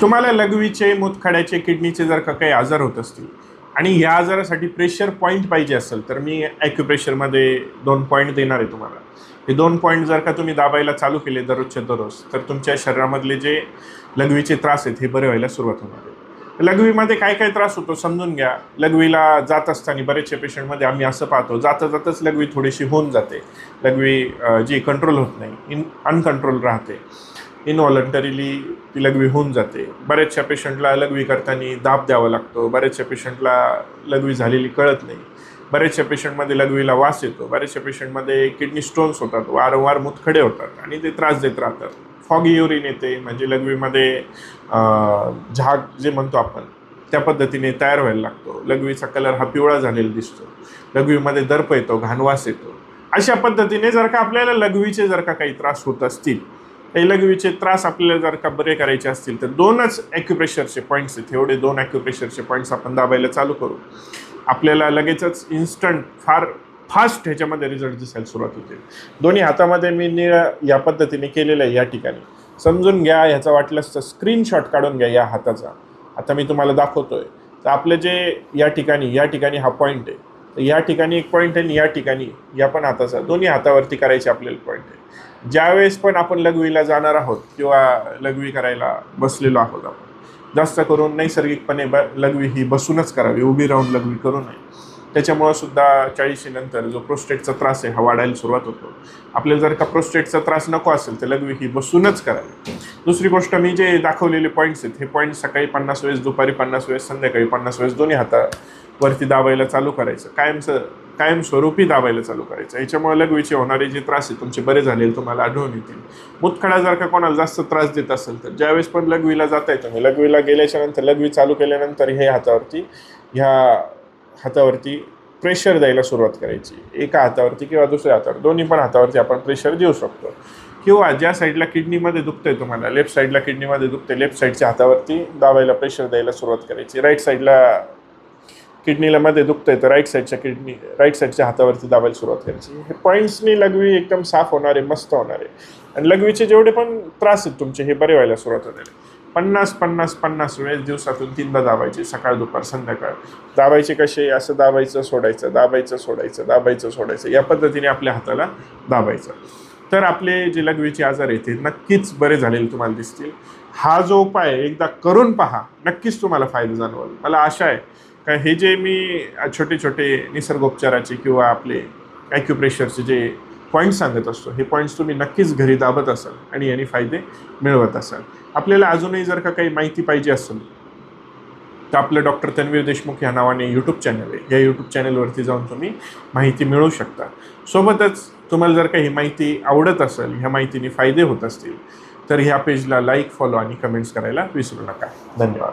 तुम्हाला लघवीचे मूतखड्याचे किडनीचे जर का काही आजार होत असतील आणि या आजारासाठी प्रेशर पॉईंट पाहिजे असेल तर मी ॲक्युप्रेशरमध्ये दोन पॉईंट देणार आहे तुम्हाला. हे दोन पॉईंट जर का तुम्ही दाबायला चालू केले दररोजच्या दररोज तर तुमच्या शरीरामधले जे लघवीचे त्रास आहेत हे बरे व्हायला सुरुवात होणार आहे. लघवीमध्ये काय काय त्रास होतो समजून घ्या. लघवीला जात असताना बरेचशा पेशंटमध्ये आम्ही असं पाहतो जाता जातच लघवी थोडीशी होऊन जाते. लघवी जी कंट्रोल होत नाही इन अनकंट्रोल राहते. इनव्हॉलंटरीली ती लघवी होऊन जाते. बऱ्याचशा पेशंटला लघवी करताना दाब द्यावा लागतो. बऱ्याचशा पेशंटला लघवी झालेली कळत नाही. बऱ्याचशा पेशंटमध्ये लघवीला वास येतो. बऱ्याचशा पेशंटमध्ये किडनी स्टोन्स होतात. वारंवार मुतखडे होतात आणि ते त्रास देत राहतात. फॉगी युरिन येते. म्हणजे लघवीमध्ये झाग जे म्हणतो आपण त्या पद्धतीने तयार व्हायला लागतो. लघवीचा कलर हा पिवळा झालेला दिसतो. लघवीमध्ये दर्प येतो. घाणवास येतो. अशा पद्धतीने जर का आपल्याला लघवीचे जर का काही त्रास होत असतील काही त्रास आपल्याला जर का बरे करायचे असतील तर दोनच ॲक्युप्रेशरचे पॉईंट्स आहेत. एवढे दोन ॲक्युप्रेशरचे पॉईंट्स आपण दाबायला चालू करू. आपल्याला लगेचच इन्स्टंट फार फास्ट ह्याच्यामध्ये रिझल्ट दिसायला सुरुवात होते. दोन्ही हातामध्ये मी निळ्या या पद्धतीने केलेलं आहे या ठिकाणी. समजून घ्या ह्याचा वाटल्यास तर स्क्रीनशॉट काढून घ्या या हाताचा. आता मी तुम्हाला दाखवतोय. तर आपलं जे या ठिकाणी या ठिकाणी हा पॉईंट आहे. तर या ठिकाणी एक पॉईंट आहे आणि या ठिकाणी या पण हाताचा दोन्ही हातावरती करायचे आपल्याला पॉईंट आहे. ज्यावेळेस पण आपण लघवीला जाणार आहोत किंवा लघवी करायला बसलेलो आहोत आपण जास्त करून नैसर्गिकपणे ब लघवी ही बसूनच करावी उभी राहून लघवी करू नये. त्याच्यामुळं सुद्धा चाळीशीनंतर जो प्रोस्टेटचा त्रास आहे हा वाढायला सुरुवात होतो. आपल्याला जर का प्रोस्टेटचा त्रास नको असेल तर लघवी ही बसूनच करावी. दुसरी गोष्ट मी जे दाखवलेले पॉईंट्स आहेत हे पॉईंट सकाळी पन्नास वेळेस दुपारी पन्नास वेळेस संध्याकाळी पन्नास वेळेस दोन्ही वरती दाबायला चालू करायचं. कायमचं कायमस्वरूपी दाबायला चालू करायचं. याच्यामुळे लघवीचे होणारे जे त्रास आहे तुमचे बरे झालेले तुम्हाला आढळून येतील. मुतखडा जर का कोणाला जास्त त्रास देत असेल तर ज्यावेळेस पण लघवीला जाताय तुम्ही म्हणजे लघवीला गेल्याच्यानंतर लघवी चालू केल्यानंतर हे हातावरती ह्या हातावरती प्रेशर द्यायला सुरुवात करायची. एका हातावरती किंवा दुसऱ्या हातावर. दोन्ही पण हातावरती आपण प्रेशर देऊ शकतो. किंवा ज्या साईडला किडनीमध्ये दुखतंय तुम्हाला लेफ्ट साईडला किडनीमध्ये दुखते लेफ्ट साईडच्या हातावरती दाबायला प्रेशर द्यायला सुरुवात करायची. राईट साईडला किडनीला मध्ये दुखतंय तर राईट साईडच्या किडनी राईट साईडच्या हातावरती दाबायला सुरुवात करायची. हे पॉईंट्सनी लघवी एकदम साफ होणार आहे मस्त होणार आहे. आणि लघवीचे जेवढे पण त्रास आहेत तुमचे हे बरे व्हायला सुरुवात होणार आहे. पन्नास पन्नास पन्नास वेळेस दिवसातून तीनदा दाबायचे सकाळ दुपार संध्याकाळ. दाबायचे कसे? असं दाबायचं सोडायचं दाबायचं सोडायचं दाबायचं सोडायचं. या पद्धतीने आपल्या हाताला दाबायचं. तर आपले जे लघवीचे आजार आहेत ते नक्कीच बरे झालेले तुम्हाला दिसतील. हा जो उपाय एकदा करून पहा. नक्कीच तुम्हाला फायदा जाणवल. मला आशा आहे का हे जे मी छोटे छोटे निसर्गोपचाराचे किंवा आपले ॲक्युप्रेशरचे जे पॉईंट्स सांगत असतो हे पॉईंट्स तुम्ही नक्कीच घरी दाबत असाल आणि याने फायदे मिळवत असाल. आपल्याला अजूनही जर का काही माहिती पाहिजे असेल तर आपलं डॉक्टर तन्वीर देशमुख या नावाने यूट्यूब चॅनल आहे. या यूट्यूब चॅनलवरती जाऊन तुम्ही माहिती मिळवू शकता. सोबतच तुम्हाला जर काही माहिती आवडत असेल ह्या माहितीने फायदे होत असतील तर ह्या पेजला लाईक फॉलो आणि कमेंट्स करायला विसरू नका. धन्यवाद.